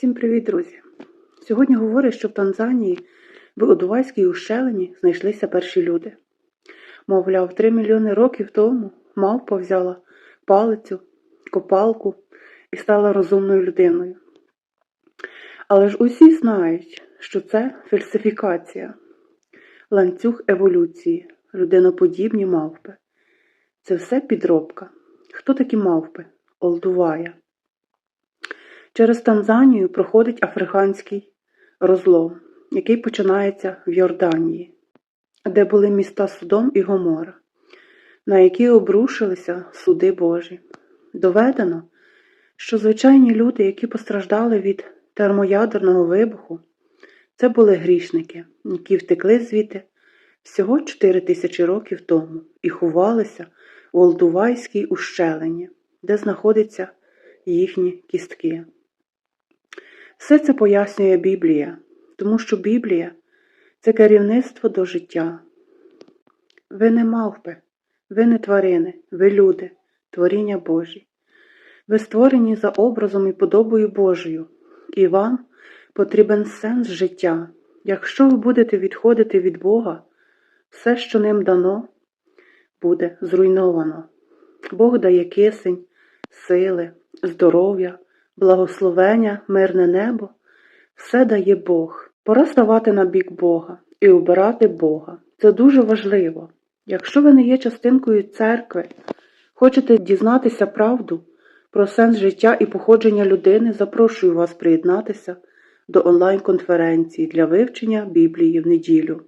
Всім привіт, друзі! Сьогодні говорять, що в Танзанії в Одувайській ущелині знайшлися перші люди. Мовляв, три мільйони років тому мавпа взяла палицю, копалку і стала розумною людиною. Але ж усі знають, що це фальсифікація, ланцюг еволюції, людиноподібні мавпи. Це все підробка. Хто такі мавпи? Олдувая. Через Танзанію проходить африканський розлом, який починається в Йорданії, де були міста Содом і Гомора, на які обрушилися суди Божі. Доведено, що звичайні люди, які постраждали від термоядерного вибуху, це були грішники, які втекли звідти всього 4 тисячі років тому і ховалися у Олдувайській ущелині, де знаходяться їхні кістки. Все це пояснює Біблія, тому що Біблія це керівництво до життя. Ви не мавпи, ви не тварини, ви люди, творіння Божі. Ви створені за образом і подобою Божою, і вам потрібен сенс життя. Якщо ви будете відходити від Бога, все, що ним дано, буде зруйновано. Бог дає кисень, сили, здоров'я, благословення, мирне небо. Все дає Бог. Пора ставати на бік Бога і обирати Бога. Це дуже важливо. Якщо ви не є частинкою церкви, хочете дізнатися правду про сенс життя і походження людини, запрошую вас приєднатися до онлайн-конференції для вивчення Біблії в неділю.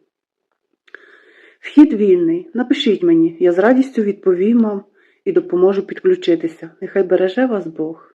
Вхід вільний. Напишіть мені, я з радістю відповім вам і допоможу підключитися. Нехай береже вас Бог.